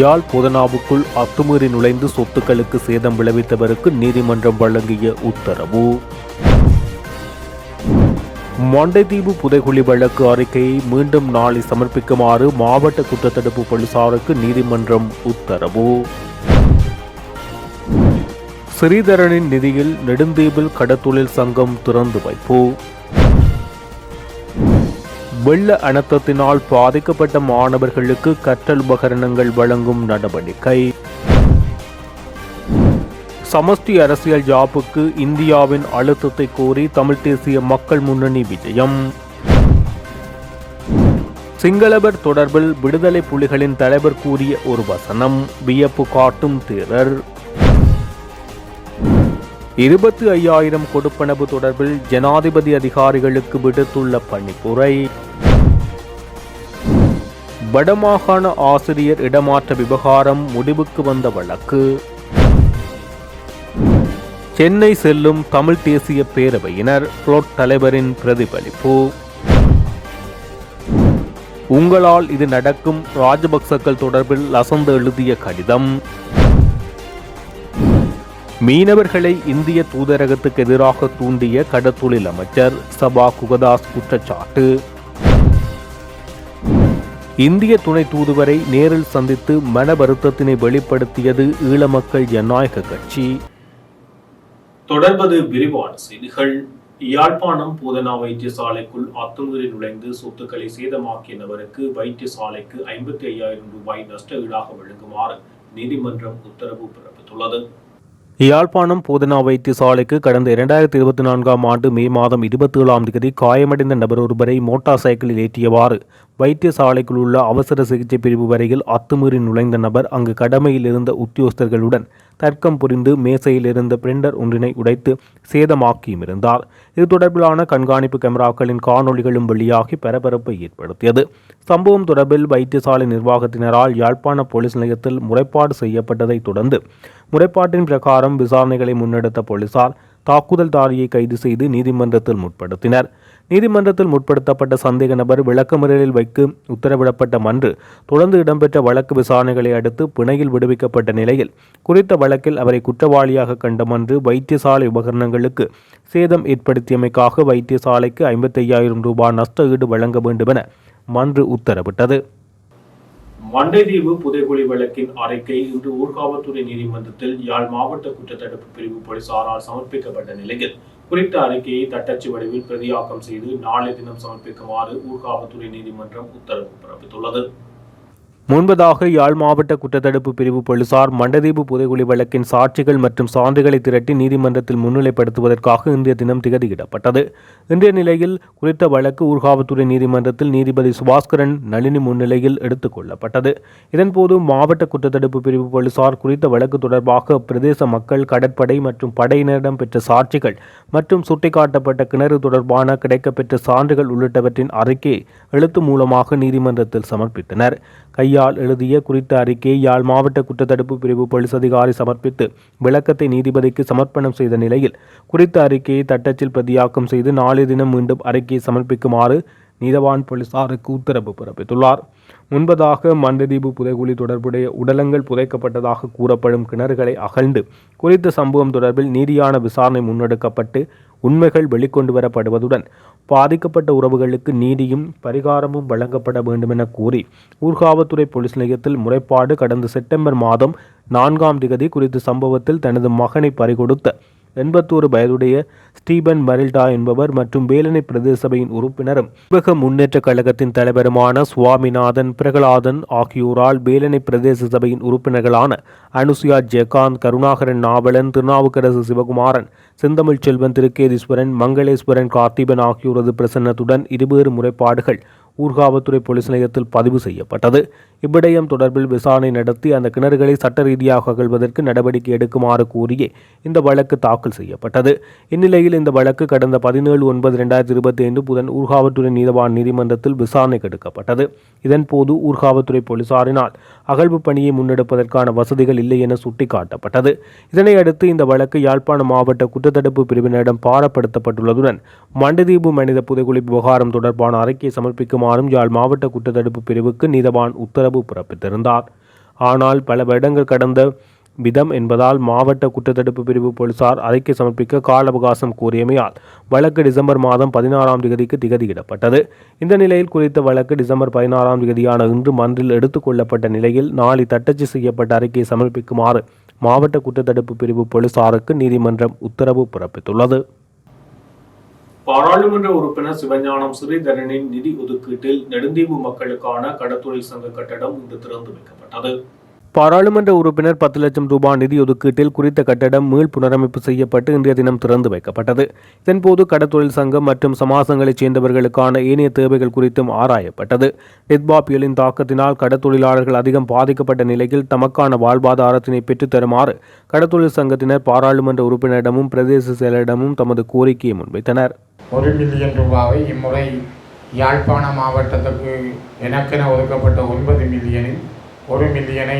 யாழ் புதனாவுக்குள் அத்துமீறி நுழைந்து சொத்துக்களுக்கு சேதம் விளைவித்தவருக்கு நீதிமன்றம் வழங்கிய உத்தரவு. மண்டைதீவு புதைகுழி வழக்கு அறிக்கையை மீண்டும் நாளை சமர்ப்பிக்குமாறு மாவட்ட குற்றத்தடுப்பு போலீசாருக்கு நீதிமன்றம் உத்தரவு. ஸ்ரீதரனின் நிதியில் நெடுந்தீவில் கடத்தொழில் சங்கம் திறந்து வைப்பு. வெள்ள அனர்த்தத்தினால் பாதிக்கப்பட்ட மாணவர்களுக்கு கற்றல் உபகரணங்கள் வழங்கும் நடவடிக்கை. சமஸ்டி அரசியல் ஜாப்புக்கு இந்தியாவின் அழுத்தத்தை கோரி தமிழ் தேசிய மக்கள் முன்னணி விஜயம். சிங்களவர் தொடர்பில் விடுதலை புலிகளின் தலைவர் கூறிய ஒரு வசனம் வியப்பு காட்டும் தேரர். இருபத்தி ஐயாயிரம் கொடுப்பனவு தொடர்பில் ஜனாதிபதி அதிகாரிகளுக்கு விடுத்துள்ள பணிப்புரை. வடமாகாண ஆசிரியர் இடமாற்ற விவகாரம் முடிவுக்கு வந்த வழக்கு. சென்னை செல்லும் தமிழ் தேசிய பேரவையினர் புளோட் தலைவரின் பிரதிபலிப்பு. உங்களால் இது நடக்கும் ராஜபக்சக்கள் தொடர்பில் லசந்து எழுதிய கடிதம். மீனவர்களை இந்திய தூதரகத்துக்கு எதிராக தூண்டிய கடத்தொழில் அமைச்சர் சபா குகதாஸ் குற்றச்சாட்டு. இந்திய துணை தூதுவரை நேரில் சந்தித்து மன வருத்தத்தினை வெளிப்படுத்தியது ஈழ மக்கள் ஜனநாயக கட்சி. தொடர்பது விரிவான செய்திகள். யாழ்ப்பாணம் பூதனா வைத்தியசாலைக்குள் அத்துமீறி நுழைந்து சொத்துக்களை சேதமாக்கிய நபருக்கு வைத்தியசாலைக்கு ஐம்பத்தி ஐயாயிரம் ரூபாய் நஷ்ட ஈடாக வழங்குமாறு நீதிமன்றம் உத்தரவு பிறப்பித்துள்ளது. யாழ்ப்பாணம் போதனா வைத்தியசாலைக்கு கடந்த இரண்டாயிரத்தி இருபத்தி நான்காம் ஆண்டு மே மாதம் இருபத்தி ஏழாம் தேதி காயமடைந்த நபர் ஒருவரை மோட்டார் சைக்கிளில் ஏற்றியவாறு வைத்தியசாலைக்குள் உள்ள அவசர சிகிச்சை பிரிவு வரையில் அத்துமீறி நுழைந்த நபர் அங்கு கடமையில் இருந்த உத்தியோகஸ்தர்களுடன் தர்க்கம் புரிந்து மேசையில் இருந்த பிரிண்டர் ஒன்றினை உடைத்து சேதமாக்கியும் இருந்தார் இது தொடர்பிலான கண்காணிப்பு கேமராக்களின் காணொளிகளும் வெளியாகி பரபரப்பை ஏற்படுத்தியது. சம்பவம் தொடர்பில் வைத்தியசாலை நிர்வாகத்தினரால் யாழ்ப்பாண போலீஸ் நிலையத்தில் முறைப்பாடு செய்யப்பட்டதை தொடர்ந்து முறைப்பாட்டின் பிரகாரம் விசாரணைகளை முன்னெடுத்த போலீசார் தாக்குதல்தாரியை கைது செய்து நீதிமன்றத்தில் முற்படுத்தினர். நீதிமன்றத்தில் முற்படுத்தப்பட்ட சந்தேக நபர் விளக்கமறியலில் வைக்க உத்தரவிடப்பட்ட மன்று தொடர்ந்து இடம்பெற்ற வழக்கு விசாரணைகளை அடுத்து பிணையில் விடுவிக்கப்பட்ட நிலையில் குறித்த வழக்கில் அவரை குற்றவாளியாக கண்ட மன்று வைத்தியசாலை உபகரணங்களுக்கு சேதம் ஏற்படுத்தியமைக்காக வைத்தியசாலைக்கு ஐம்பத்தையாயிரம் ரூபாய் நஷ்ட ஈடு வழங்க வேண்டும் என மன்று உத்தரவிட்டது. மண்டைதீவு புதைகுழி வழக்கின் அறிக்கை இன்று ஊர்காவல்துறை நீதிமன்றத்தில் யாழ் மாவட்ட குற்றத்தடுப்பு பிரிவு போலீசாரால் சமர்ப்பிக்கப்பட்ட நிலையில் குறித்த அறிக்கையை தட்டச்சு வடிவில் பிரதியாக்கம் செய்து நாளை தினம் சமர்ப்பிக்குமாறு ஊர்காவல்துறை நீதிமன்றம் உத்தரவு பிறப்பித்துள்ளது. முன்பதாக யாழ் மாவட்ட குற்றத்தடுப்பு பிரிவு போலீசார் மண்டதீவு புதைகுழி வழக்கின் சாட்சிகள் மற்றும் சான்றுகளை திரட்டி நீதிமன்றத்தில் முன்னிலைப்படுத்துவதற்காக இன்றைய தினம் திகதியிடப்பட்டது. இன்றைய நிலையில் குறித்த வழக்கு ஊர்காவல்துறை நீதிமன்றத்தில் நீதிபதி சுபாஸ்கரன் நளினி முன்னிலையில் எடுத்துக் கொள்ளப்பட்டது. இதன்போது மாவட்ட குற்றத்தடுப்பு பிரிவு போலீசார் குறித்த வழக்கு தொடர்பாக பிரதேச மக்கள் கடற்படை மற்றும் படையினரிடம் பெற்ற சாட்சிகள் மற்றும் சுட்டிக்காட்டப்பட்ட கிணறு தொடர்பான கிடைக்கப்பெற்ற சான்றுகள் உள்ளிட்டவற்றின் அறிக்கையை எழுத்து மூலமாக நீதிமன்றத்தில் சமர்ப்பித்தனர். கையால் யாழ் எழுதிய குறித்த அறிக்கையை யாழ் மாவட்ட குற்றத்தடுப்பு பிரிவு போலீஸ் அதிகாரி சமர்ப்பித்து விளக்கத்தை நீதிபதிக்கு சமர்ப்பணம் செய்த நிலையில் குறித்த அறிக்கையை தட்டச்சில் பிரதியாக்கம் செய்து நாளைய தினம் மீண்டும் அறிக்கையை சமர்ப்பிக்குமாறு நீதவான் போலீசாருக்கு உத்தரவு பிறப்பித்துள்ளார். முன்பதாக மண்டதீவு புதைகுழி தொடர்புடைய உடலங்கள் புதைக்கப்பட்டதாக கூறப்படும் கிணறுகளை அகழ்ந்து குறித்த சம்பவம் தொடர்பில் நீதியான விசாரணை முன்னெடுக்கப்பட்டு உண்மைகள் வெளிக்கொண்டு வரப்படுவதுடன் பாதிக்கப்பட்ட உறவுகளுக்கு நீதியும் பரிகாரமும் வழங்கப்பட வேண்டுமென கூறி ஊர்காவத்துறை போலீஸ் நிலையத்தில் முறைப்பாடு கடந்த செப்டம்பர் மாதம் நான்காம் திகதி குறித்த சம்பவத்தில் தனது மகனை பறிகொடுத்த எண்பத்தோரு வயதுடைய ஸ்டீபன் மரில்டா என்பவர் மற்றும் வேலனை பிரதேச சபையின் உறுப்பினரும் உலக முன்னேற்ற கழகத்தின் தலைவருமான சுவாமிநாதன் பிரகலாதன் ஆகியோரால் வேலனை பிரதேச சபையின் உறுப்பினர்களான அனுசுயா ஜெகாந்த் கருணாகரன் நாவலன் திருநாவுக்கரசு சிவகுமாரன் செந்தமிழ் செல்வன் திருக்கேதீஸ்வரன் மங்களேஸ்வரன் கார்த்திபன் ஆகியோரது பிரசன்னத்துடன் இருவேறு முறைப்பாடுகள் ஊர்காவல்துறை போலீஸ் நிலையத்தில் பதிவு செய்யப்பட்டது. இவ்விடயம் தொடர்பில் விசாரணை நடத்தி அந்த கிணறுகளை சட்ட ரீதியாக அகழ்வதற்கு நடவடிக்கை எடுக்குமாறு கூறியே இந்த வழக்கு தாக்கல் செய்யப்பட்டது. இந்நிலையில் இந்த வழக்கு கடந்த பதினேழு ஒன்பது இரண்டாயிரத்தி இருபத்தி ஐந்து புதன் ஊர்காவல்துறை நீதவான் நீதிமன்றத்தில் விசாரணைக்கு எடுக்கப்பட்டது இதன்போது ஊர்காவல்துறை போலீசாரினால் அகழ்வு பணியை முன்னெடுப்பதற்கான வசதிகள் இல்லை என சுட்டிக்காட்டப்பட்டது. இதனையடுத்து இந்த வழக்கு யாழ்ப்பாண மாவட்ட குற்றத்தடுப்பு பிரிவினரிடம் பாரப்படுத்தப்பட்டுள்ளதுடன் மண்டதீபு மனித புதைகுழி விவகாரம் தொடர்பான அறிக்கையை சமர்ப்பிக்குமாறும் யாழ் மாவட்ட குற்றத்தடுப்பு பிரிவுக்கு நீதவான் உத்தரவு உத்தரவு பிறப்பித்திருந்தார். ஆனால் பல வருடங்கள் கடந்த விதம் என்பதால் மாவட்ட குற்றத்தடுப்பு பிரிவு போலீசார் அறிக்கை சமர்ப்பிக்க கால அவகாசம் கோரியமையால் வழக்கு டிசம்பர் மாதம் பதினாறாம் தேதிக்கு திகதியிடப்பட்டது. இந்த நிலையில் குறித்த வழக்கு டிசம்பர் பதினாறாம் தேதியான இன்று மன்றில் எடுத்துக்கொள்ளப்பட்ட நிலையில் நாளை தட்டச்சு செய்யப்பட்ட அறிக்கையை சமர்ப்பிக்குமாறு மாவட்ட குற்றத்தடுப்பு பிரிவு போலீசாருக்கு நீதிமன்றம் உத்தரவு பிறப்பித்துள்ளது. பாராளுமன்ற உறுப்பினர் சிவஞானம் ஸ்ரீதரனின் நிதி ஒதுக்கீட்டில் நெடுந்தீவு மக்களுக்கான கடத்தொழில் சங்க கட்டடம் இன்று திறந்து வைக்கப்பட்டது. பாராளுமன்ற உறுப்பினர் பத்து லட்சம் ரூபாய் நிதி ஒதுக்கீட்டில் குறித்த கட்டடம் மீள் புனரமைப்பு செய்யப்பட்டு இன்றைய தினம் திறந்து வைக்கப்பட்டது. இதன்போது கடத்தொழில் சங்கம் மற்றும் சமாசங்களைச் சேர்ந்தவர்களுக்கான ஏனைய தேவைகள் குறித்தும் ஆராயப்பட்டது. நித்பா புயலின் தாக்கத்தினால் கடத்தொழிலாளர்கள் அதிகம் பாதிக்கப்பட்ட நிலையில் தமக்கான வாழ்வாதாரத்தினை பெற்றுத்தருமாறு கடத்தொழில் சங்கத்தினர் பாராளுமன்ற உறுப்பினரிடமும் பிரதேச செயலரிடமும் தமது கோரிக்கையை முன்வைத்தனர். ஒரு மில்லியன் ரூபாவை இம்முறை யாழ்ப்பாண மாவட்டத்துக்கு எனக்கென ஒதுக்கப்பட்ட ஒன்பது மில்லியனில் ஒரு மில்லியனை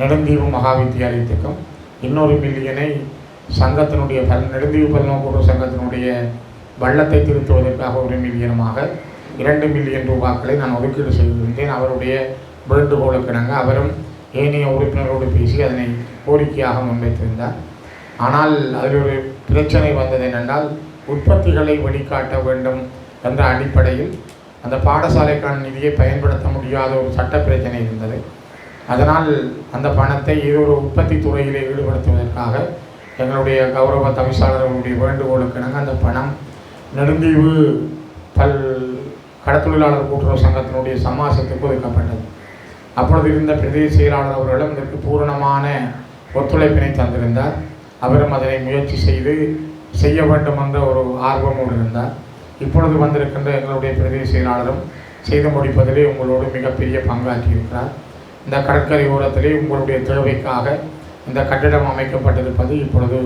நெடுந்தீவு மகாவித்தியாலயத்துக்கும் இன்னொரு மில்லியனை சங்கத்தினுடைய பல் நெடுந்தீவு பல்நோக்கூர் சங்கத்தினுடைய வள்ளத்தை திருத்துவதற்காக ஒரு மில்லியனுமாக இரண்டு மில்லியன் ரூபாக்களை நான் ஒதுக்கீடு செய்திருந்தேன். அவருடைய வேண்டுகோளுக்கிணங்க அவரும் ஏனைய உறுப்பினரோடு பேசி அதனை கோரிக்கையாக முன்வைத்திருந்தார். ஆனால் அதில் ஒரு பிரச்சனை வந்தது என்னென்றால் உற்பத்திகளை வெளிக்காட்ட வேண்டும் என்ற அடிப்படையில் அந்த பாடசாலைக்கான நிதியை பயன்படுத்த முடியாத ஒரு சட்ட பிரச்சனை இருந்தது. அதனால் அந்த பணத்தை ஏதோ ஒரு உற்பத்தி துறையிலே ஈடுபடுத்துவதற்காக எங்களுடைய கௌரவ தவிசாளர்களுடைய வேண்டுகோளுக்கு இணங்க அந்த பணம் நெடுந்தீவு பல் கடத்தொழிலாளர் கூட்டுறவு சங்கத்தினுடைய சமாசத்துக்கு ஒதுக்கப்பட்டது. அப்பொழுது இருந்த பிரதேச செயலாளர் அவர்களும் இதற்கு பூரணமான ஒத்துழைப்பினை தந்திருந்தார். அவரும் அதனை முயற்சி செய்து செய்ய வேண்டும் என்ற ஒரு ஆர்வமோடு இருந்தார். இப்பொழுது வந்திருக்கின்ற எங்களுடைய பிரதிநிதி செயலாளரும் செய்து முடிப்பதிலே உங்களோடு மிகப்பெரிய பங்காற்றியிருக்கிறார். இந்த கடற்கரை ஓரத்திலே உங்களுடைய தேவைக்காக இந்த கட்டிடம் அமைக்கப்பட்டிருப்பது இப்பொழுது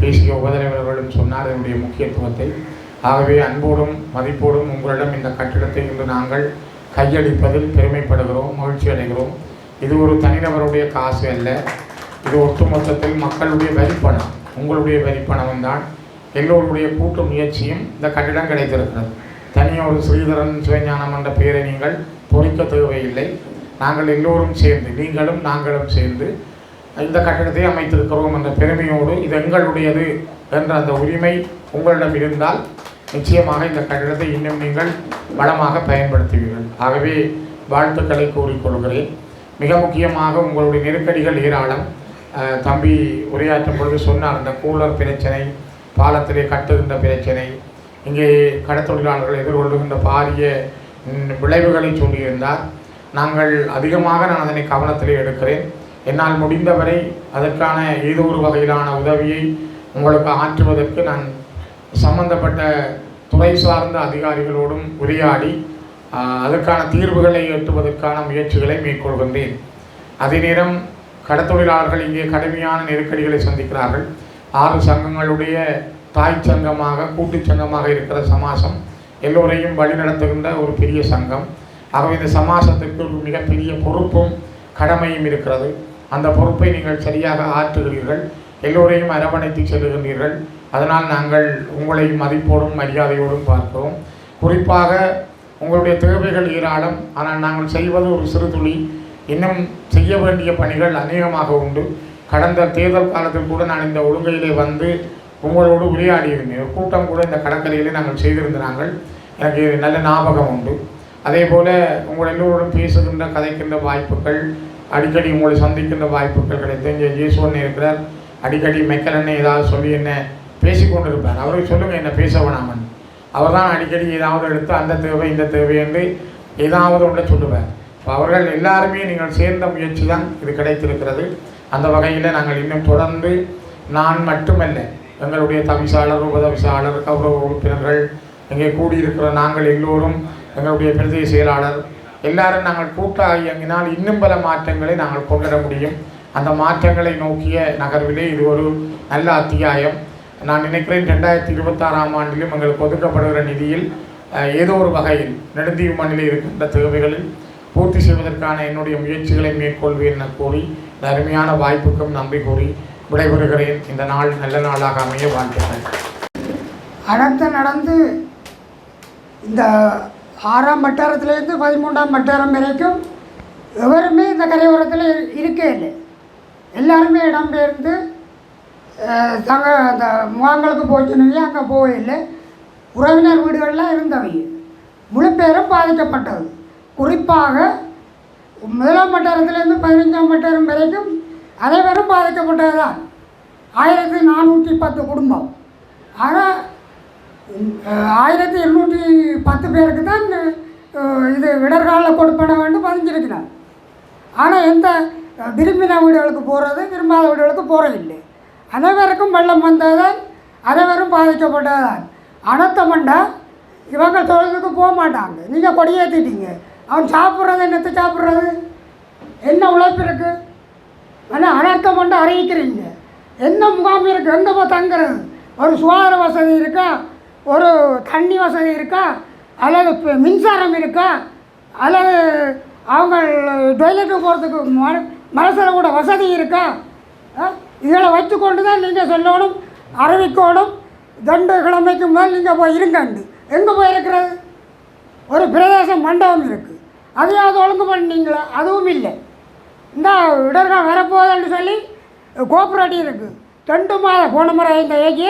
பேசிய உபதலைவர்களும் சொன்னார் இதனுடைய முக்கியத்துவத்தை. ஆகவே அன்போடும் மதிப்போடும் உங்களிடம் இந்த கட்டிடத்தை இன்று நாங்கள் கையளிப்பதில் பெருமைப்படுகிறோம் மகிழ்ச்சி அடைகிறோம். இது ஒரு தனிநபருடைய காசு அல்ல இது ஒட்டுமொத்தத்தில் மக்களுடைய வரிப்பணம். உங்களுடைய வரிப்பணம் தான் எல்லோருடைய கூட்டு முயற்சியும் இந்த கட்டிடம் கிடைத்திருக்கிறது. தனியொரு ஸ்ரீதரன் சிவஞானம் என்ற பெயரை நீங்கள் பொறிக்க தேவையில்லை. நாங்கள் எல்லோரும் சேர்ந்து நீங்களும் நாங்களும் சேர்ந்து இந்த கட்டிடத்தை அமைத்திருக்கிறோம் என்ற பெருமையோடு இது எங்களுடையது என்ற அந்த உரிமை உங்களிடம் இருந்தால் நிச்சயமாக இந்த கட்டிடத்தை இன்னும் நீங்கள் வளமாக பயன்படுத்துவீர்கள். ஆகவே வாழ்த்துக்களை கூறிக்கொள்கிறேன். மிக முக்கியமாக உங்களுடைய நெருக்கடிகள் ஏராளம். தம்பி உரையாற்றும் பொழுது சொன்னார் இந்த கூலர் பிரச்சனை பாலத்திலே கட்டுகின்ற பிரச்சனை. இங்கே கடத்தொழிலாளர்கள் எதிர்கொள்ளுகின்ற பாரிய விளைவுகளை சொல்லியிருந்தார். நாங்கள் அதிகமாக நான் அதனை கவனத்திலே எடுக்கிறேன். என்னால் முடிந்தவரை அதற்கான ஏதோ ஒரு வகையிலான உதவியை உங்களுக்கு ஆற்றுவதற்கு நான் சம்பந்தப்பட்ட துறை சார்ந்த அதிகாரிகளோடும் உரையாடி அதற்கான தீர்வுகளை எட்டுவதற்கான முயற்சிகளை மேற்கொள்கின்றேன். அதே நேரம் கடத்தொழிலாளர்கள் இங்கே கடுமையான நெருக்கடிகளை சந்திக்கிறார்கள். ஆறு சங்கங்களுடைய தாய் சங்கமாக கூட்டுச் சங்கமாக இருக்கிற சமாசம் எல்லோரையும் வழிநடத்துகின்ற ஒரு பெரிய சங்கம். ஆகவே இந்த சமாசத்துக்கு ஒரு மிகப்பெரிய பொறுப்பும் கடமையும் இருக்கிறது. அந்த பொறுப்பை நீங்கள் சரியாக ஆற்றுகிறீர்கள். எல்லோரையும் அரவணைத்து செல்கின்றீர்கள் அதனால் நாங்கள் உங்களை மதிப்போடும் மரியாதையோடும் பார்க்கிறோம். குறிப்பாக உங்களுடைய தேவைகள் ஏராளம். ஆனால் நாங்கள் செய்வது ஒரு சிறு துளி. இன்னும் செய்ய வேண்டிய பணிகள் அநேகமாக உண்டு. கடந்த தேர்தல் காலத்தில் கூட நான் இந்த ஒழுங்கையிலே வந்து உங்களோடு உரையாடி இருந்தேன் கூட்டம் கூட இந்த கடற்கரையிலே நாங்கள் செய்திருந்தாங்கள் எனக்கு நல்ல ஞாபகம் உண்டு. அதே போல் உங்கள் எல்லோரோடும் பேசுகின்ற கதைக்கின்ற வாய்ப்புகள் அடிக்கடி உங்களை சந்திக்கின்ற வாய்ப்புகள் கிடைத்து இங்கே ஜேசுவன் இருக்கிறார். அடிக்கடி மெக்கலன்னு ஏதாவது சொல்லி என்ன பேசிக்கொண்டிருப்பார். அவருக்கு சொல்லுங்கள் என்ன பேச வேணாமன். அவர் தான் அடிக்கடி ஏதாவது எடுத்து அந்த தேவை இந்த தேவை என்று ஏதாவது ஒன்றை சொல்லுவார். அவர்கள் எல்லாருமே நீங்கள் சேர்ந்த முயற்சி தான் இது கிடைத்திருக்கிறது. அந்த வகையில் நாங்கள் இன்னும் தொடர்ந்து நான் மட்டுமல்ல எங்களுடைய தவிசாளர் உபதவிசாளர் கௌரவ உறுப்பினர்கள் இங்கே கூடியிருக்கிற நாங்கள் எல்லோரும் எங்களுடைய பிரதேச செயலாளர் எல்லாரும் நாங்கள் கூட்டாக இயங்கினால் இன்னும் பல மாற்றங்களை நாங்கள் கொண்டுவர முடியும். அந்த மாற்றங்களை நோக்கிய நகர்விலே இது ஒரு நல்ல அத்தியாயம். நான் நினைக்கிறேன் ரெண்டாயிரத்தி இருபத்தாறாம் ஆண்டிலும் எங்களுக்கு ஒதுக்கப்படுகிற நிதியில் ஏதோ ஒரு வகையில் நெடுந்தீவு மண்ணில் இருக்கின்ற தேவைகளில் பூர்த்தி செய்வதற்கான என்னுடைய முயற்சிகளை மேற்கொள்வேன் என கூறி இந்த அருமையான வாய்ப்புக்கும் நம்பி கூறி விடைபெறுகிறேன். இந்த நாள் நல்ல நாளாக அமைய வாழ்த்துக்கள். அடுத்து நடந்து இந்த ஆறாம் வட்டாரத்திலேருந்து பதிமூன்றாம் வட்டாரம் வரைக்கும் எவருமே இந்த கரையோரத்தில் இருக்கே இல்லை. எல்லாருமே இடம்பெயர்ந்து தங்க அந்த முகாங்களுக்கு போச்சுன்னு அங்கே போகவில்லை உறவினர் வீடுகளில் இருந்தவை. முழு பேரும் பாதிக்கப்பட்டது. குறிப்பாக முதலாம் வட்டாரத்திலேருந்து பதினஞ்சாம் வட்டாரம் வரைக்கும் அனைவரும் பாதிக்கப்பட்டது தான் ஆயிரத்தி நானூற்றி பத்து குடும்பம். ஆனால் ஆயிரத்தி இருநூற்றி பத்து பேருக்கு தான் இது இடர்கால கொடுப்பன வேண்டும் பதிஞ்சிருக்கிறார். ஆனால் எந்த விரும்பின வீடுகளுக்கு போகிறது விரும்பாத வீடுகளுக்கு போகிறதில்லை அனைவருக்கும் வெள்ளம் வந்ததுதான் அனைவரும் பாதிக்கப்பட்டதுதான். அனத்தமண்டா இவங்க தொழிலுக்கு போக மாட்டாங்க. நீங்கள் கொடியேற்றிட்டீங்க அவன் சாப்பிட்றது என்னத்தை சாப்பிட்றது? என்ன உழைப்பு இருக்குது ஆனால் அனர்த்தம் கொண்டு அறிவிக்கிறீங்க? என்ன முகாம் இருக்குது எங்கே போய் தங்குறது? ஒரு சுகாதார வசதி இருக்கா? ஒரு தண்ணி வசதி இருக்கா? அல்லது இப்போ மின்சாரம் இருக்கா? அல்லது அவங்க டொய்லெட்டு போகிறதுக்கு மன மனசில் கூட வசதி இருக்கா? ஆ? இதில் வச்சுக்கொண்டு தான் நீங்கள் சொல்லணும் அறிவிக்கணும். தண்டு கிழமைக்கு மேல் நீங்கள் போய் இருங்கண்டு. எங்கே போய் இருக்கிறது? ஒரு பிரதேச மண்டபம் இருக்குது அதையாவது ஒழுங்கு பண்ணிங்களா அதுவும் இல்லை. இந்த இடர்கள் வரப்போகுதுன்னு சொல்லி கோஆப்ரேட்டிவ் இருக்குது ரெண்டு மாதம் போன முறை இந்த ஏஜி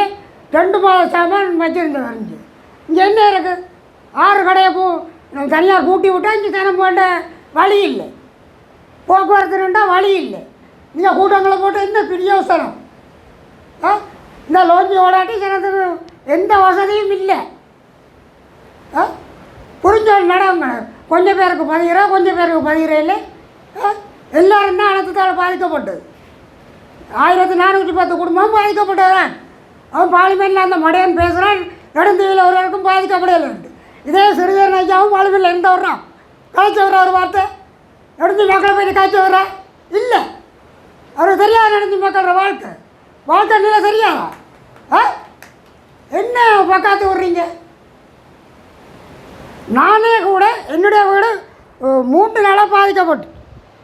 ரெண்டு மாத சாமான் வச்சுருந்து வரைஞ்சி. இங்கே என்ன இருக்குது ஆறு கடையை பூ தனியாக கூட்டி விட்டால் இங்கே தினம் போட்ட வழி இல்லை. போக்குவரத்து ரெண்டா வழி இல்லை. நீங்கள் கூட்டங்களை போட்டு என்ன பிரியோசனம் ஆ? இந்த லோஞ்சி ஓடாட்டி ஜனத்துக்கு எந்த வசதியும் இல்லை. ஆ? புரிஞ்சோம் நடவுங்க கொஞ்சம் பேருக்கு பதிகிறா கொஞ்சம் பேருக்கு பதிகிறேன் இல்லை? ஆ? தான் அனத்தத்தால் பாதிக்கப்பட்டது ஆயிரத்தி நானூற்றி பத்து குடும்பம் பாதிக்கப்பட்டதுதான் அவன் பாலிமேனில் அந்த மடையன் பேசுகிறான் நெடுந்தீவில் ஒருவருக்கும் பாதிக்கப்படலைன்ட்டு இதே சிறுதர் நைக்காவும் பார்லிமெண்ட்டில் எந்த வர்றான் கழிச்சு வர்ற ஒரு வார்த்தை? நெடுந்தி மக்களை போய் காய்ச்சி வர்றா இல்லை. அவருக்கு தெரியாது நெடுந்தி மக்களோட வாழ்க்கை? வாழ்க்கை நிலை தெரியாதா ஆ? என்ன பக்காத்து விட்றீங்க நானே கூட என்னுடைய வீடு மூன்று நாளாக பாதிக்கப்பட்டு.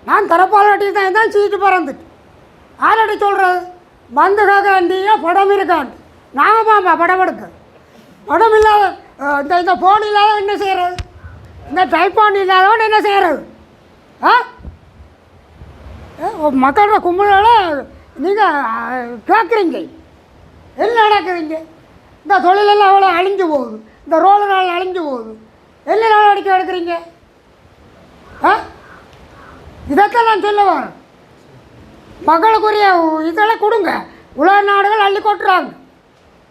நான் தரப்பால் வட்டி தான் தான் சீட்டு பறந்துட்டு. ஆரடி சொல்கிறது வந்து கேட்கண்டியா படம் இருக்காண்டு. நாங்கள் மாமா படம் எடுக்க. படம் இல்லாத இந்த இந்த ஃபோன் இல்லாத என்ன செய்கிறது இந்த டைப்பான் இல்லாதவன் என்ன செய்கிறது ஆ? மக்களோட கும்பலோட நீங்கள் கேட்குறீங்க. என்ன நடக்குதுங்க இந்த தொழிலெல்லாம் அவ்வளோ அழிஞ்சு போகுது. இந்த ரோடு நாள் அழிஞ்சு போகுது. என்ன நடவடிக்கை எடுக்கிறீங்க? ஆ? இதைத்தான் நான் சொல்ல வரேன். மக்களுக்குரிய இதெல்லாம் கொடுங்க. உலக நாடுகள் அள்ளி கொட்டுறாங்க.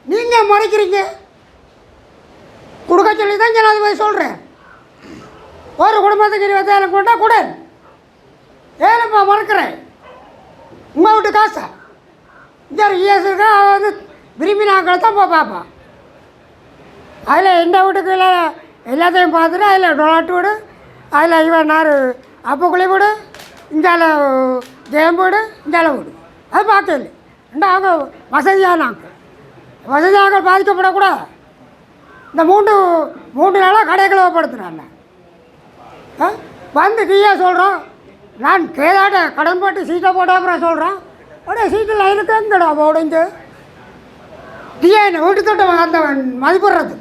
நீங்கள் மறைக்கிறீங்க. கொடுக்க சொல்லி தான் ஜனாதிபதி சொல்கிறேன் ஒரு குடும்பத்துக்கு இருபத்தாயிரம் கொண்டா கொடு ஏழுப்பா மறக்கிறேன். உங்கள் வீட்டு காசா? இந்த இஎஸ் இருக்கா அவன் வந்து விரும்பினாக்களை தான் போய் பார்ப்பான் அதில் எந்த வீட்டுக்கு இல்லை? எல்லாத்தையும் பார்த்துட்டு அதில் டொனாட்டு வீடு அதில் இவன் நார் அப்பக்குழி வீடு இந்தால ஜெயம் வீடு இந்தால வீடு அது பார்க்கல. ரெண்டு அவங்க வசதியான ஆட்கள். வசதியாக பாதிக்கப்படக்கூடாது. இந்த மூன்று மூன்று நாளாக கடையை ஆ? வந்து கீழே சொல்கிறோம் நான் கேதாட்ட கடன் போட்டு சீட்டை போட்டாப்புறம் சொல்கிறேன் உடனே சீட்டில் இருக்கேங்கடா உடைஞ்சு நீயே என்ன வீட்டு தொட்ட அந்த மதிப்பிடுறது.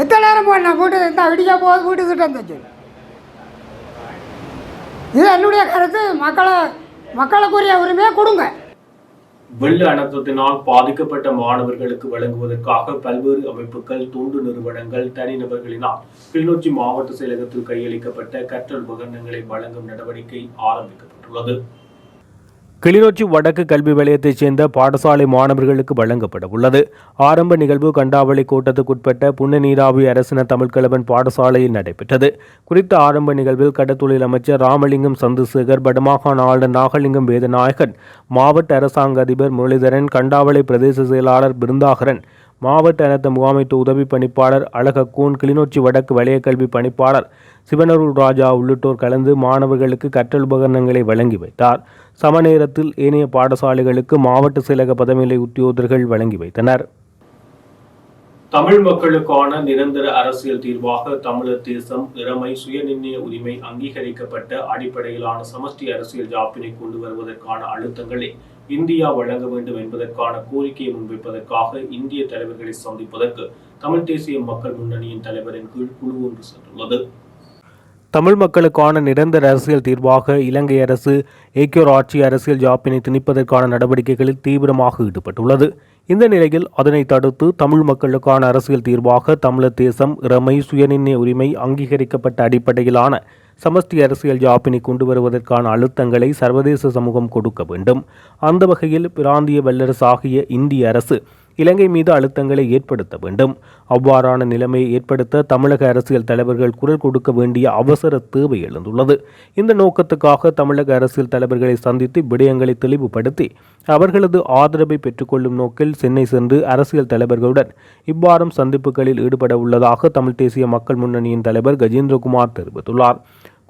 எத்தனை நேரம் போய் நான் வீட்டு அடிக்க விடிய போகுது வீட்டு இருந்துச்சு இது என்னுடைய கருத்து. மக்களை மக்களுக்குரிய உரிமையை கொடுங்க. வெள்ள அனர்த்தத்தினால் பாதிக்கப்பட்ட மாணவர்களுக்கு வழங்குவதற்காக பல்வேறு அமைப்புகள் தொண்டு நிறுவனங்கள் தனிநபர்களினால் கிளிநொச்சி மாவட்ட செயலகத்தில் கையளிக்கப்பட்ட கற்றல் உபகரணங்களை வழங்கும் நடவடிக்கை ஆரம்பிக்கப்பட்டுள்ளது. கிளிநொச்சி வடக்கு கல்வி வலயத்தைச் சேர்ந்த பாடசாலை மாணவர்களுக்கு வழங்கப்பட உள்ளது. ஆரம்ப நிகழ்வு கண்டாவளி புன்ன புன்னநீராவி அரசின தமிழ்கலவன் பாடசாலையில் நடைபெற்றது. குறித்த ஆரம்ப நிகழ்வில் கடத்தொழில் அமைச்சர் ராமலிங்கம் சந்திரசேகர் வடமாகாண ஆளுநர் நாகலிங்கம் வேதநாயகன் மாவட்ட அரசாங்க அதிபர் முரளிதரன் கண்டாவளை பிரதேச செயலாளர் பிருந்தாகரன் மாவட்ட அனர்த்த முகாமைத்துவ உதவி பணிப்பாளர் அழகக்கூன் கிளிநொச்சி வடக்கு வலய கல்வி பணிப்பாளர் சிவனருள் ராஜா உள்ளிட்டோர் கலந்து மாணவர்களுக்கு கற்றல் உபகரணங்களை வழங்கி வைத்தார். சமநேரத்தில் ஏனைய பாடசாலைகளுக்கு மாவட்ட செயலக பதவிநிலை உத்தியோகர்கள் வழங்கி வைத்தனர். தமிழ் மக்களுக்கான நிரந்தர அரசியல் தீர்வாக தமிழர் தேசம் இறமை சுயநிர்ணய உரிமை அங்கீகரிக்கப்பட்ட அடிப்படையிலான சமஷ்டி அரசியல் ஜாப்பினை கொண்டு வருவதற்கான அழுத்தங்களை இந்தியா வழங்க வேண்டும் என்பதற்கான கோரிக்கையை முன்வைப்பதற்காக இந்திய தலைவர்களை சந்திப்பதற்கு தமிழ் தேசிய மக்கள் முன்னணியின் தலைவரின் கீழ் குழு ஒன்று சென்றுள்ளது. தமிழ் மக்களுக்கான நிரந்தர அரசியல் தீர்வாக இலங்கை அரசு ஏக்கியோர் ஆட்சி அரசியல் ஜாப்பினை திணிப்பதற்கான நடவடிக்கைகளில் தீவிரமாக ஈடுபட்டுள்ளது. இந்த நிலையில் அதனை தடுத்து தமிழ் மக்களுக்கான அரசியல் தீர்வாக தமிழர் தேசம் இறமை சுயநிர்ணய உரிமை அங்கீகரிக்கப்பட்ட அடிப்படையிலான சமஷ்டி அரசியல் ஜாப்பினை கொண்டு வருவதற்கான அழுத்தங்களை சர்வதேச சமூகம் கொடுக்க வேண்டும். அந்த வகையில் பிராந்திய வல்லரசு ஆகிய இந்திய அரசு இலங்கை மீது அழுத்தங்களை ஏற்படுத்த வேண்டும். அவ்வாறான நிலைமையை ஏற்படுத்த தமிழக அரசியல் தலைவர்கள் குரல் கொடுக்க வேண்டிய அவசர தேவை எழுந்துள்ளது. இந்த நோக்கத்துக்காக தமிழக அரசியல் தலைவர்களை சந்தித்து விடயங்களை தெளிவுபடுத்தி அவர்களது ஆதரவை பெற்றுக்கொள்ளும் நோக்கில் சென்னை சென்று அரசியல் தலைவர்களுடன் இவ்வாறும் சந்திப்புகளில் ஈடுபட உள்ளதாக தமிழ் தேசிய மக்கள் முன்னணியின் தலைவர் கஜேந்திரகுமார் தெரிவித்துள்ளார்.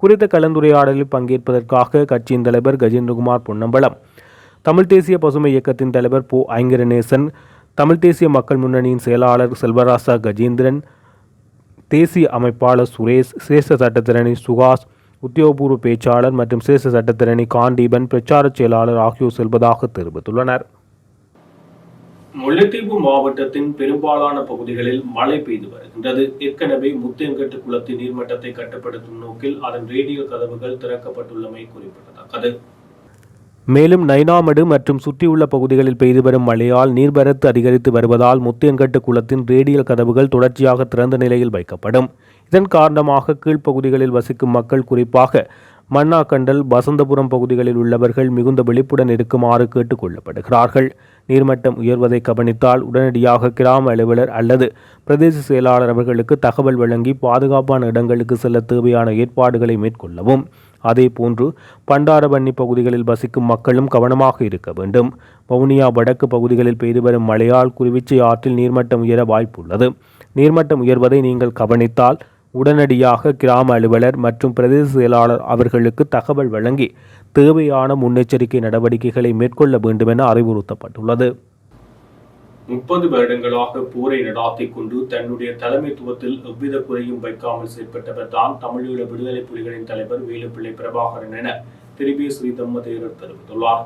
குறித்த கலந்துரையாடலில் பங்கேற்பதற்காக கட்சியின் தலைவர் கஜேந்திரகுமார் பொன்னம்பலம் தமிழ் தேசிய பசுமை இயக்கத்தின் தலைவர் போ. ஐங்கரநேசன் தமிழ் தேசிய மக்கள் முன்னணியின் செயலாளர் செல்வராசா கஜேந்திரன் தேசிய அமைப்பாளர் சுரேஷ் சிரேஷ்ட சட்டத்திரணி சுகாஷ் உத்தியோகபூர்வ பேச்சாளர் மற்றும் சிரேஷ்ட சட்டத்திரணி காண்டீபன் பிரச்சார செயலாளர் ஆகியோர் செல்வதாக தெரிவித்துள்ளனர். முல்லைத்தீவு மாவட்டத்தின் பெரும்பாலான பகுதிகளில் மழை பெய்து வருகின்றது. ஏற்கனவே முத்தியங்கட்டு குளத்தின் நீர்மட்டத்தை கட்டுப்படுத்தும் நோக்கில் அதன் ரேடியோ கதவுகள் திறக்கப்பட்டுள்ளமை குறிப்பிடத்தக்கது. மேலும் நைனாமடு மற்றும் சுற்றியுள்ள பகுதிகளில் பெய்து வரும் மழையால் நீர்வரத்து அதிகரித்து வருவதால் முத்தியங்கட்டு குளத்தின் ரேடியல் கதவுகள் தொடர்ச்சியாக திறந்த நிலையில் வைக்கப்படும். இதன் காரணமாக கீழ்ப்பகுதிகளில் வசிக்கும் மக்கள் குறிப்பாக மன்னாக்கண்டல் வசந்தபுரம் பகுதிகளில் உள்ளவர்கள் மிகுந்த விழிப்புடன் இருக்குமாறு கேட்டுக்கொள்ளப்படுகிறார்கள் நீர்மட்டம் உயர்வதை கவனித்தால் உடனடியாக கிராம அலுவலர் அல்லது பிரதேச செயலாளர் அவர்களுக்கு தகவல் வழங்கி பாதுகாப்பான இடங்களுக்கு செல்ல தேவையான ஏற்பாடுகளை மேற்கொள்ளவும். அதேபோன்று பண்டாரவன்னி பகுதிகளில் வசிக்கும் மக்களும் கவனமாக இருக்க வேண்டும். வவுனியா வடக்கு பகுதிகளில் பெய்து வரும் மழையால் குருவிச்சை ஆற்றில் நீர்மட்டம் உயர வாய்ப்புள்ளது. நீர்மட்டம் உயர்வதை நீங்கள் கவனித்தால் உடனடியாக கிராம அலுவலர் மற்றும் பிரதேச செயலாளர் அவர்களுக்கு தகவல் வழங்கி தேவையான முன்னெச்சரிக்கை நடவடிக்கைகளை மேற்கொள்ள வேண்டுமென அறிவுறுத்தப்பட்டுள்ளது. முப்பது வருடங்களாக போரை நடாத்திக் கொண்டு தன்னுடைய தலைமைத்துவத்தில் எவ்வித குறையும் வைக்காமல் செயற்பட்டவர் தான் தமிழீழ விடுதலை புலிகளின் தலைவர் வேலுப்பிள்ளை பிரபாகரன் என திருபி பி தேரர் தெரிவித்துள்ளார்.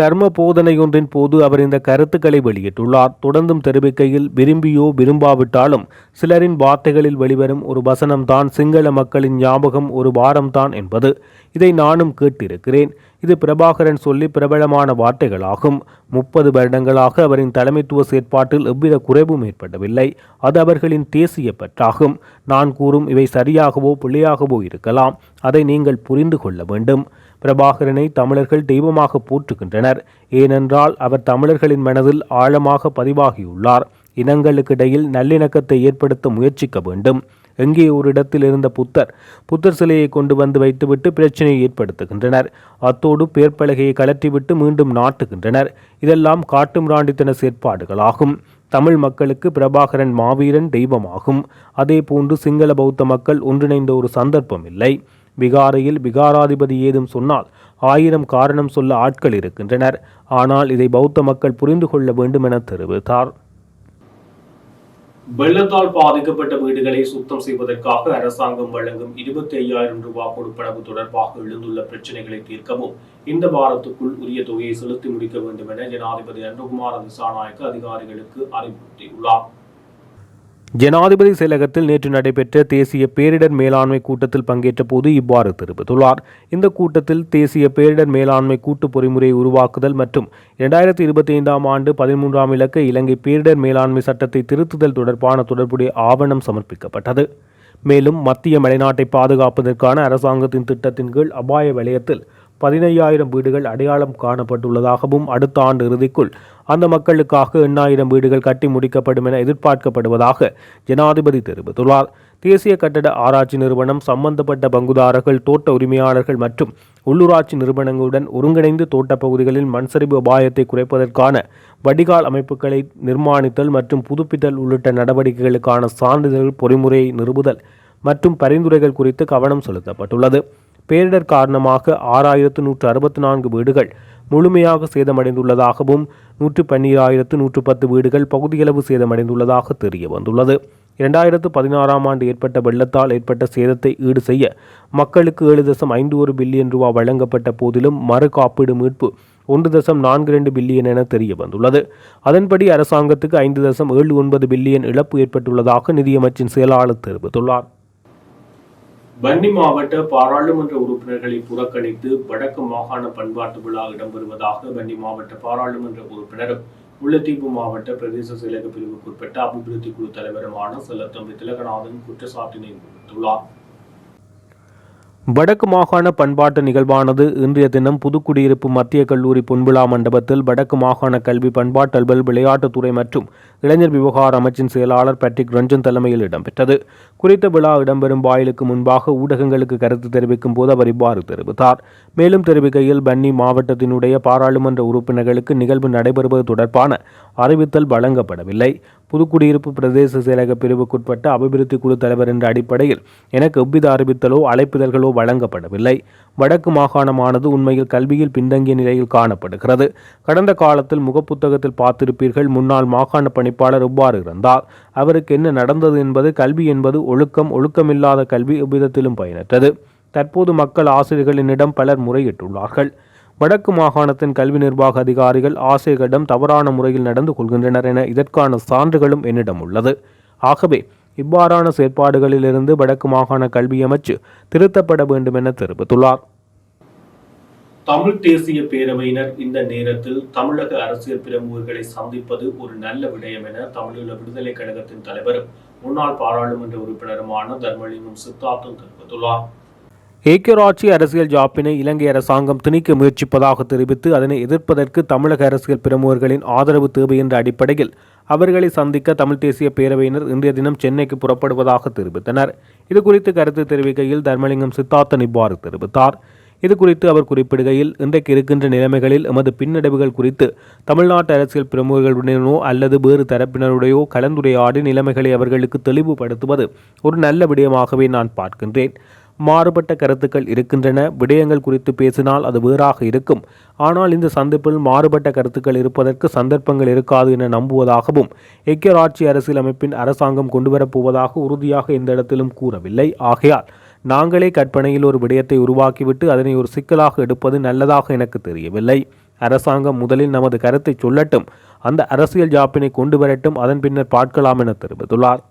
தர்ம போதனையொன்றின் போது அவர் இந்த கருத்துக்களை வெளியிட்டுள்ளார். தொடர்ந்தும் தெரிவிக்கையில் விரும்பியோ விரும்பாவிட்டாலும் சிலரின் வார்த்தைகளில் வெளிவரும் ஒரு வசனம்தான் சிங்கள மக்களின் ஞாபகம் ஒரு வாரம்தான் என்பது. இதை நானும் கேட்டிருக்கிறேன். இது பிரபாகரன் சொல்லி பிரபலமான வார்த்தைகளாகும். முப்பது வருடங்களாக அவரின் தலைமைத்துவ செயற்பாட்டில் எவ்வித குறைவும் ஏற்படவில்லை. அது அவர்களின் தேசிய பற்றாகும். நான் கூறும் இவை சரியாகவோ புள்ளியாகவோ இருக்கலாம். அதை நீங்கள் புரிந்து கொள்ள வேண்டும். பிரபாகரனை தமிழர்கள் தெய்வமாக போற்றுகின்றனர். ஏனென்றால் அவர் தமிழர்களின் மனதில் ஆழமாக பதிவாகியுள்ளார். இனங்களுக்கிடையில் நல்லிணக்கத்தை ஏற்படுத்த முயற்சிக்க வேண்டும். எங்கே ஒரு இடத்தில் இருந்த புத்தர் புத்தர் சிலையை கொண்டு வந்து வைத்துவிட்டு பிரச்சனையை ஏற்படுத்துகின்றனர். அத்தோடு பேர்ப்பலகையை கலற்றிவிட்டு மீண்டும் நாட்டுகின்றனர். இதெல்லாம் காட்டும் ராண்டித்தன செயற்பாடுகளாகும். தமிழ் மக்களுக்கு பிரபாகரன் மாவீரன் தெய்வமாகும். அதே போன்று சிங்கள பௌத்த மக்கள் ஒன்றிணைந்த ஒரு சந்தர்ப்பம் இல்லை. பிகாரையில் பிகாராதிபதி ஏதும் சொன்னால் ஆயிரம் காரணம் சொல்ல ஆட்கள் இருக்கின்றனர். ஆனால் இதை பௌத்த மக்கள் புரிந்து கொள்ள வேண்டும் என தெரிவித்தார். வெள்ளத்தால் பாதிக்கப்பட்ட வீடுகளை சுத்தம் செய்வதற்காக அரசாங்கம் வழங்கும் இருபத்தி ஐயாயிரம் ரூபாய் கொடுப்பனவு தொடர்பாக எழுந்துள்ள பிரச்சனைகளை தீர்க்கவும் இந்த வாரத்துக்குள் உரிய தொகையை செலுத்தி முடிக்க வேண்டும் என ஜனாதிபதி அன்பகுமார் திசாநாயக்க அதிகாரிகளுக்கு அறிவுறுத்தியுள்ளார். ஜனாதிபதி செயலகத்தில் நேற்று நடைபெற்ற தேசிய பேரிடர் மேலாண்மை கூட்டத்தில் பங்கேற்ற போது இவ்வாறு தெரிவித்துள்ளார். இந்த கூட்டத்தில் தேசிய பேரிடர் மேலாண்மை கூட்டு பொறிமுறையை உருவாக்குதல் மற்றும் இரண்டாயிரத்தி இருபத்தி ஐந்தாம் ஆண்டு பதிமூன்றாம் இலக்க இலங்கை பேரிடர் மேலாண்மை சட்டத்தை திருத்துதல் தொடர்பான தொடர்புடைய ஆவணம் சமர்ப்பிக்கப்பட்டது. மேலும் மத்திய மலைநாட்டை பாதுகாப்பதற்கான அரசாங்கத்தின் திட்டத்தின் கீழ் அபாய வலயத்தில் பதினையாயிரம் வீடுகள் அடையாளம் காணப்பட்டுள்ளதாகவும் அடுத்த ஆண்டு இறுதிக்குள் அந்த மக்களுக்காக எண்ணாயிரம் வீடுகள் கட்டி முடிக்கப்படும் என எதிர்பார்க்கப்படுவதாக ஜனாதிபதி தெரிவித்துள்ளார். தேசிய கட்டட ஆராய்ச்சி நிறுவனம் சம்பந்தப்பட்ட பங்குதாரர்கள் தோட்ட உரிமையாளர்கள் மற்றும் உள்ளூராட்சி நிறுவனங்களுடன் ஒருங்கிணைந்து தோட்டப் பகுதிகளில் மண்சரிவு அபாயத்தை குறைப்பதற்கான வடிகால் அமைப்புகளை நிர்மாணித்தல் மற்றும் புதுப்பித்தல் உள்ளிட்ட நடவடிக்கைகளுக்கான சான்றிதழ் பொறிமுறையை நிறுவுதல் மற்றும் பரிந்துரைகள் குறித்து கவனம் செலுத்தப்பட்டுள்ளது. பேரிடர் காரணமாக ஆறாயிரத்து நூற்று அறுபத்தி நான்கு வீடுகள் முழுமையாக சேதமடைந்துள்ளதாகவும் நூற்று பன்னிராயிரத்து நூற்று பத்து வீடுகள் பகுதியளவு சேதமடைந்துள்ளதாக தெரிய வந்துள்ளது இரண்டாயிரத்து பதினாறாம் ஆண்டு ஏற்பட்ட வெள்ளத்தால் ஏற்பட்ட சேதத்தை ஈடு செய்ய மக்களுக்கு ஏழு தசம் ஐந்து ஒரு பில்லியன் ரூபாய் வழங்கப்பட்ட போதிலும் மறு காப்பீடு மீட்பு ஒன்று தசம் நான்கு ரெண்டு பில்லியன் என தெரிய வந்துள்ளது அதன்படி அரசாங்கத்துக்கு ஐந்து தசம் ஏழு ஒன்பது பில்லியன் இழப்பு ஏற்பட்டுள்ளதாக நிதியமைச்சின் செயலாளர் தெரிவித்துள்ளார். வன்னி மாவட்ட பாராளுமன்ற உறுப்பினர்களை புறக்கணித்து வடக்கு மாகாண பண்பாட்டு விழா இடம்பெறுவதாக வன்னி மாவட்ட பாராளுமன்ற உறுப்பினரும் முல்லைத்தீவு மாவட்ட பிரதேச செயலக பிரிவுக்குட்பட்ட அபிவிருத்தி குழு தலைவருமான செல்லத்தம்பி திலகநாதன் குற்றச்சாட்டினை முன்வைத்துள்ளார் வடக்கு மாகாண பண்பாட்டு நிகழ்வானது இன்றைய தினம் புதுக்குடியிருப்பு மத்திய கல்லூரி பொன்விழா மண்டபத்தில் வடக்கு மாகாண கல்வி பண்பாட்டல்பல் விளையாட்டுத்துறை மற்றும் இளைஞர் விவகார அமைச்சின் செயலாளர் பேட்ரிக் ரஞ்சன் தலைமையில் இடம்பெற்றது. குறித்த விழா இடம்பெறும் வாயிலுக்கு முன்பாக ஊடகங்களுக்கு கருத்து தெரிவிக்கும் போது அவர் இவ்வாறு தெரிவித்தார். மேலும் தெரிவிக்கையில் பன்னி மாவட்டத்தினுடைய பாராளுமன்ற உறுப்பினர்களுக்கு நிகழ்வு நடைபெறுவது தொடர்பான அறிவித்தல் வழங்கப்படவில்லை. புதுக்குடியிருப்பு பிரதேச செயலக பிரிவுக்குட்பட்ட அபிவிருத்தி குழு தலைவர் என்ற அடிப்படையில் எனக்கு எவ்வித அறிவித்தலோ அழைப்பிதழ்களோ வழங்கப்படவில்லை. வடக்கு மாகாணமானது உண்மையில் கல்வியில் பின்தங்கிய நிலையில் காணப்படுகிறது. கடந்த காலத்தில் முகப்புத்தகத்தில் பார்த்திருப்பீர்கள் முன்னாள் மாகாண பணிப்பாளர் இவ்வாறு இருந்தார்? அவருக்கு என்ன நடந்தது என்பது கல்வி என்பது ஒழுக்கம் ஒழுக்கமில்லாத கல்வி எவ்விதத்திலும் பயனற்றது. தற்போது மக்கள் ஆசிரியர்கள் என்னிடம் பலர் முறையிட்டுள்ளார்கள். வடக்கு மாகாணத்தின் கல்வி நிர்வாக அதிகாரிகள் ஆசிரியர்களிடம் தவறான முறையில் நடந்து கொள்கின்றனர் என இதற்கான சான்றுகளும் என்னிடம் உள்ளது. ஆகவே இவ்வாறான செயற்பாடுகளிலிருந்து வடக்கு மாகாண கல்வி அமைச்சு திருத்தப்பட வேண்டும் என தெரிவித்துள்ளார். தமிழ் தேசிய பேரவையினர் இந்த நேரத்தில் தமிழக அரசியல் பிரமுகர்களை சந்திப்பது ஒரு நல்ல விடயம் என தமிழீழ விடுதலை கழகத்தின் தலைவரும் முன்னாள் பாராளுமன்ற உறுப்பினருமான தர்மலிங்கம் சித்தார்த்தம் தெரிவித்துள்ளார். ஏக்கியராட்சி அரசியல் ஜாப்பினை இலங்கை அரசாங்கம் திணிக்க முயற்சிப்பதாக தெரிவித்து அதனை எதிர்ப்பதற்கு தமிழக அரசியல் பிரமுகர்களின் ஆதரவு தேவை என்ற அடிப்படையில் அவர்களை சந்திக்க தமிழ் தேசிய பேரவையினர் இன்றைய தினம் சென்னைக்கு புறப்படுவதாக தெரிவித்தனர். இது குறித்து கருத்து தெரிவிக்கையில் தர்மலிங்கம் சித்தார்த்தன் இவ்வாறு தெரிவித்தார். இது குறித்து அவர் குறிப்பிடுகையில் இன்றைக்கு இருக்கின்ற நிலைமைகளில் எமது பின்னடைவுகள் குறித்து தமிழ்நாட்டு அரசியல் பிரமுகர்களுடனோ அல்லது வேறு தரப்பினருடையோ கலந்துரையாடி நிலைமைகளை அவர்களுக்கு தெளிவுபடுத்துவது ஒரு நல்ல விடயமாகவே நான் பார்க்கின்றேன். மாறுபட்ட கருத்துக்கள் இருக்கின்றன. விடயங்கள் குறித்து பேசினால் அது வேறாக இருக்கும். ஆனால் இந்த சந்திப்பில் மாறுபட்ட கருத்துக்கள் இருப்பதற்கு சந்தர்ப்பங்கள் இருக்காது என நம்புவதாகவும் ஐக்கியராட்சி அரசியலமைப்பின் அரசாங்கம் கொண்டுவரப்போவதாக உறுதியாக எந்த இடத்திலும் கூறவில்லை. ஆகையால் நாங்களே கற்பனையில் ஒரு விடயத்தை உருவாக்கிவிட்டு அதனை ஒரு சிக்கலாக எடுப்பது நல்லதாக எனக்கு தெரியவில்லை. அரசாங்கம் முதலில் நமது கருத்தை சொல்லட்டும் அந்த அரசியல் ஜாப்பினை கொண்டு வரட்டும் அதன் பின்னர் பார்க்கலாம் என தெரிவித்துள்ளார்.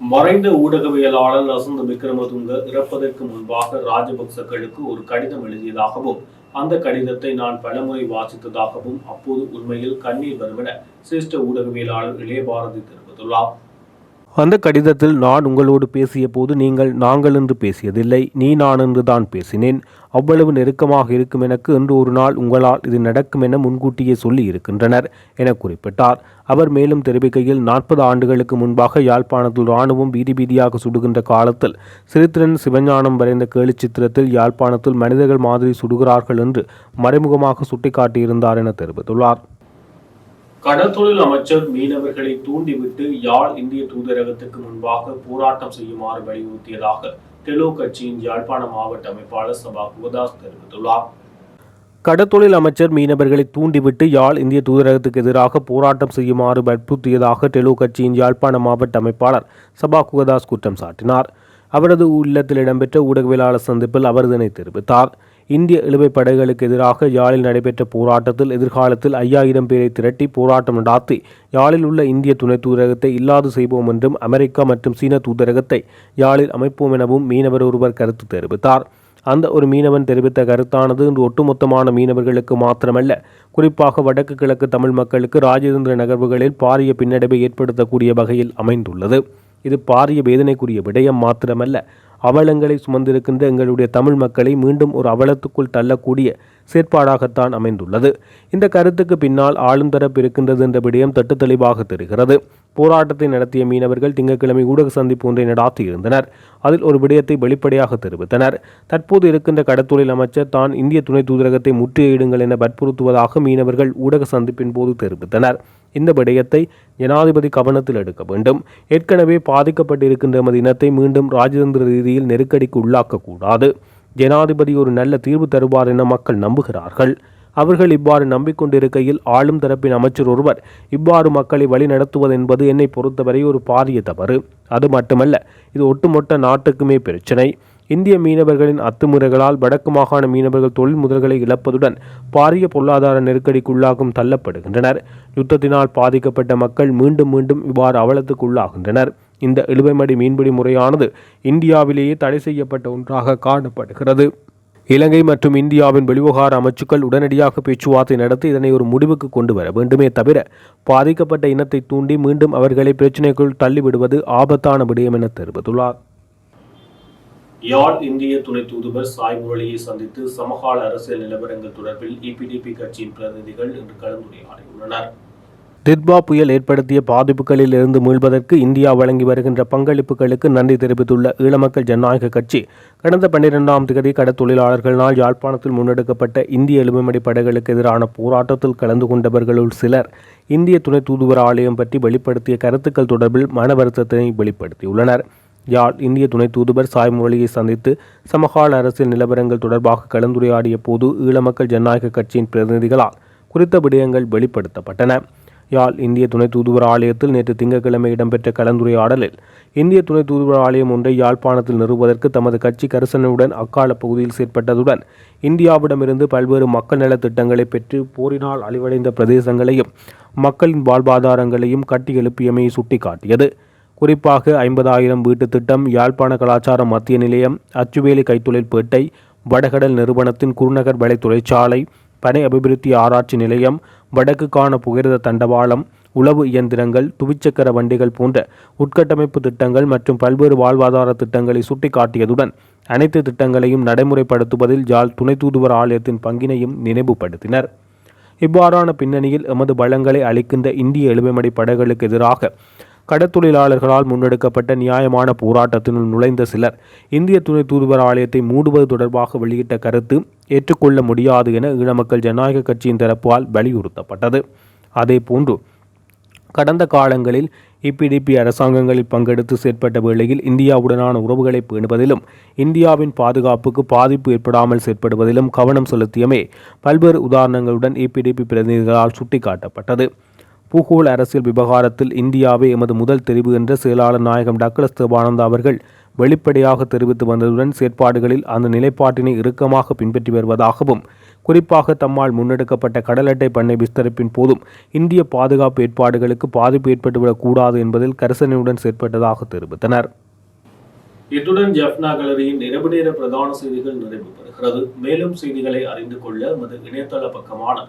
மறைந்த ஊடகவியலாளர் லசந்த விக்ரமதுங்க இறப்பதற்கு முன்பாக ராஜபக்சக்களுக்கு ஒரு கடிதம் எழுதியதாகவும் அந்த கடிதத்தை நான் பலமுறை வாசித்ததாகவும் அப்போது உண்மையில் கண்ணீர் வருவன சிரேஷ்ட ஊடகவியலாளர் இளையபாரதி தெரிவித்துள்ளார். அந்த கடிதத்தில் நான் உங்களோடு பேசிய போது நீங்கள் நாங்கள் என்று பேசியதில்லை நீ நான் என்று தான் பேசினேன். அவ்வளவு நெருக்கமாக இருக்கும் எனக்கு என்று ஒரு நாள் உங்களால் இது நடக்கும் என முன்கூட்டியே சொல்லி இருக்கின்றனர் என குறிப்பிட்டார். அவர் மேலும் தெரிவிக்கையில் நாற்பது ஆண்டுகளுக்கு முன்பாக யாழ்ப்பாணத்தில் இராணுவம் வீதி வீதியாக சுடுகின்ற காலத்தில் சிறுத்திரன் சிவஞானம் வரைந்த கேலிச்சித்திரத்தில் யாழ்ப்பாணத்தில் மனிதர்கள் மாதிரி சுடுகிறார்கள் என்று மறைமுகமாக சுட்டிக்காட்டியிருந்தார் என தெரிவித்துள்ளார். கடற்தொழில் அமைச்சர் மீனவர்களை தூண்டிவிட்டு யாழ் இந்திய தூதரகத்துக்கு முன்பாக போராட்டம் செய்யுமாறு வலியுறுத்தியதாக டெலோ கட்சியின் யாழ்ப்பாண மாவட்ட அமைப்பாளர் சபா குவதாஸ் தெரிவித்துள்ளார். கடத்தொழில் அமைச்சர் மீனவர்களை தூண்டிவிட்டு யாழ் இந்திய தூதரகத்துக்கு எதிராக போராட்டம் செய்யுமாறு வற்புறுத்தியதாக டெலோ கட்சியின் யாழ்ப்பாண மாவட்ட அமைப்பாளர் சபா குகதாஸ் குற்றம் சாட்டினார். அவரது இல்லத்தில் இடம்பெற்ற ஊடகவியலாளர் சந்திப்பில் அவர் இதனை தெரிவித்தார். இந்திய இழுவைப் படைகளுக்கு எதிராக யாழில் நடைபெற்ற போராட்டத்தில் எதிர்காலத்தில் ஐயாயிரம் பேரை திரட்டி போராட்டம் நடாத்தி யாழில் உள்ள இந்திய துணை தூதரகத்தை இல்லாது செய்வோம் என்றும் அமெரிக்கா மற்றும் சீன தூதரகத்தை யாழில் அமைப்போம் எனவும் மீனவர் ஒருவர் கருத்து தெரிவித்தார். அந்த ஒரு மீனவன் தெரிவித்த கருத்தானது இன்று ஒட்டுமொத்தமான மீனவர்களுக்கு மாத்திரமல்ல. குறிப்பாக வடக்கு கிழக்கு தமிழ் மக்களுக்கு ராஜேந்திர நகர்வுகளில் பாரிய பின்னடைவை ஏற்படுத்தக்கூடிய வகையில் அமைந்துள்ளது. இது பாரிய வேதனைக்குரிய விடயம் மாத்திரமல்ல. அவலங்களை சுமந்திருக்கின்ற எங்களுடைய தமிழ் மக்களை மீண்டும் ஒரு அவலத்துக்குள் தள்ளக்கூடிய செயற்பாடாகத்தான் அமைந்துள்ளது. இந்த கருத்துக்கு பின்னால் ஆளும் தரப்பு இருக்கின்றது என்ற விடயம் தட்டு தெளிவாக தெரிகிறது. போராட்டத்தை நடத்திய மீனவர்கள் திங்கட்கிழமை ஊடக சந்திப்பு ஒன்றை நடாத்தியிருந்தனர். அதில் ஒரு விடயத்தை வெளிப்படையாக தெரிவித்தனர். தற்போது இருக்கின்ற கடத்தொழில் அமைச்சர் தான் இந்திய துணை தூதரகத்தை முற்றுகையிடுங்கள் என வற்புறுத்துவதாக மீனவர்கள் ஊடக சந்திப்பின் போது தெரிவித்தனர். இந்த விடயத்தை ஜனாதிபதி கவனத்தில் எடுக்க வேண்டும். ஏற்கனவே பாதிக்கப்பட்டிருக்கின்ற எமது இனத்தை மீண்டும் ராஜதந்திர ரீதியில் நெருக்கடிக்கு உள்ளாக்கக்கூடாது. ஜனாதிபதி ஒரு நல்ல தீர்வு தருவார் என மக்கள் நம்புகிறார்கள். அவர்கள் இவ்வாறு நம்பிக்கொண்டிருக்கையில் ஆளும் தரப்பின் அமைச்சர் ஒருவர் இவ்வாறு மக்களை வழிநடத்துவது என்பது என்னை பொறுத்தவரை ஒரு பாரிய தவறு. அது மட்டுமல்ல இது ஒட்டுமொத்த நாட்டுக்குமே பிரச்சினை. இந்திய மீனவர்களின் அத்துமுறைகளால் வடக்கு மாகாண மீனவர்கள் தொழில் முதல்களை இழப்பதுடன் பாரிய பொருளாதார நெருக்கடிக்குள்ளாகும் தள்ளப்படுகின்றனர். யுத்தத்தினால் பாதிக்கப்பட்ட மக்கள் மீண்டும் மீண்டும் இவ்வாறு அவலத்துக்குள்ளாகின்றனர். இந்த இழுவைமடி மீன்பிடி முறையானது இந்தியாவிலேயே தடை செய்யப்பட்ட ஒன்றாக காணப்படுகிறது. இலங்கை மற்றும் இந்தியாவின் வெளிவகார அமைச்சுக்கள் உடனடியாக பேச்சுவார்த்தை நடத்தி இதனை ஒரு முடிவுக்கு கொண்டு வர வேண்டுமே தவிர பாதிக்கப்பட்ட இனத்தை தூண்டி மீண்டும் அவர்களை பிரச்சினைக்குள் தள்ளிவிடுவது ஆபத்தான விடயம் என தெரிவித்துள்ளார். யாழ் இந்திய துணை தூதுவர் சாய் முரளியை சந்தித்து சமகால அரசியல் நிலவரங்கள் தொடர்பில் இபிடிபி கட்சியின் பிரதிநிதிகள் இன்று கலந்துரையாடியுள்ளனர். டிட்பா புயல் ஏற்படுத்திய பாதிப்புகளில் இருந்து மீள்வதற்கு இந்தியா வழங்கி வருகின்ற பங்களிப்புகளுக்கு நன்றி தெரிவித்துள்ள ஈழமக்கள் ஜனநாயக கட்சி கடந்த பன்னிரெண்டாம் தேதி கடத்தொழிலாளர்களால் யாழ்ப்பாணத்தில் முன்னெடுக்கப்பட்ட இந்திய எலுமிமடி படைகளுக்கு எதிரான போராட்டத்தில் கலந்து கொண்டவர்களுள் சிலர் இந்திய துணை தூதுவர் ஆலயம் பற்றி வெளிப்படுத்திய கருத்துக்கள் தொடர்பில் மன வருத்தத்தினை வெளிப்படுத்தியுள்ளனர். யாழ் இந்திய துணை தூதுவர் சாய் முரளியை சந்தித்து சமகால அரசியல் நிலவரங்கள் தொடர்பாக கலந்துரையாடிய போது ஈழமக்கள் ஜனநாயக கட்சியின் பிரதிநிதிகளால் குறித்த விடயங்கள் வெளிப்படுத்தப்பட்டன. யாழ் இந்திய துணை தூதுவர் ஆலயத்தில் நேற்று திங்கட்கிழமை இடம்பெற்ற கலந்துரையாடலில் இந்திய துணை தூதுவர் ஆலயம் ஒன்றை யாழ்ப்பாணத்தில் நிறுவுவதற்கு தமது கட்சி கரிசனவுடன் அக்கால பகுதியில் செயற்பட்டதுடன் இந்தியாவிடமிருந்து பல்வேறு மக்கள் நலத் திட்டங்களை பெற்று போரினால் அழிவடைந்த பிரதேசங்களையும் மக்களின் வாழ்வாதாரங்களையும் கட்டியெழுப்பியமையை சுட்டிக்காட்டியது. குறிப்பாக ஐம்பதாயிரம் வீட்டு திட்டம் யாழ்ப்பாண கலாச்சார மத்திய நிலையம் அச்சுவேலி கைத்தொழில் பேட்டை வடகடல் நிறுவனத்தின் குருநகர் வலை தொழிற்சாலை பனை அபிவிருத்தி ஆராய்ச்சி நிலையம் வடக்குக்கான புகிரத தண்டவாளம் உளவு இயந்திரங்கள் துவிச்சக்கர வண்டிகள் போன்ற உட்கட்டமைப்பு திட்டங்கள் மற்றும் பல்வேறு வாழ்வாதார திட்டங்களை சுட்டிக்காட்டியதுடன் அனைத்து திட்டங்களையும் நடைமுறைப்படுத்துவதில் ஜால் துணை தூதுவர் ஆலயத்தின் பங்கினையும் நினைவுபடுத்தினர். இவ்வாறான பின்னணியில் எமது வளங்களை அளிக்கின்ற இந்திய எழுமைமடை படைகளுக்கு எதிராக கடத்தொழிலாளர்களால் முன்னெடுக்கப்பட்ட நியாயமான போராட்டத்தினுள் நுழைந்த சிலர் இந்திய துணை தூதுவர் ஆலயத்தை மூடுவது தொடர்பாக வெளியிட்ட கருத்து ஏற்றுக்கொள்ள முடியாது என ஈழமக்கள் ஜனநாயக கட்சியின் தரப்பால் வலியுறுத்தப்பட்டது. அதேபோன்று கடந்த காலங்களில் இபிடிபி அரசாங்கங்களில் பங்கெடுத்து செயற்பட்ட வேளையில் இந்தியாவுடனான உறவுகளை பேணுவதிலும் இந்தியாவின் பாதுகாப்புக்கு பாதிப்பு ஏற்படாமல் செயற்படுவதிலும் கவனம் செலுத்தியமே பல்வேறு உதாரணங்களுடன் இபிடிபி பிரதிநிதிகளால் சுட்டிக்காட்டப்பட்டது. பூகோள அரசியல் விவகாரத்தில் இந்தியாவே எமது முதல் தெரிவு என்ற செயலாளர் நாயகம் டக்ளஸ் தேவானந்தா அவர்கள் வெளிப்படையாக தெரிவித்து வந்ததுடன் செயற்பாடுகளில் அந்த நிலைப்பாட்டினை இறுக்கமாக பின்பற்றி வருவதாகவும் குறிப்பாக தம்மால் முன்னெடுக்கப்பட்ட கடல் அட்டை பண்ணை விஸ்தரிப்பின் போதும் இந்திய பாதுகாப்பு ஏற்பாடுகளுக்கு பாதிப்பு ஏற்பட்டுவிடக் கூடாது என்பதில் கரிசனையுடன் செயற்பட்டதாக தெரிவித்தனர். இத்துடன் ஜப்னா கலரியின் இரவு நேர பிரதான செய்திகள் நிறைவு பெறுகிறது மேலும் செய்திகளை அறிந்து கொள்ள இணையதள பக்கமான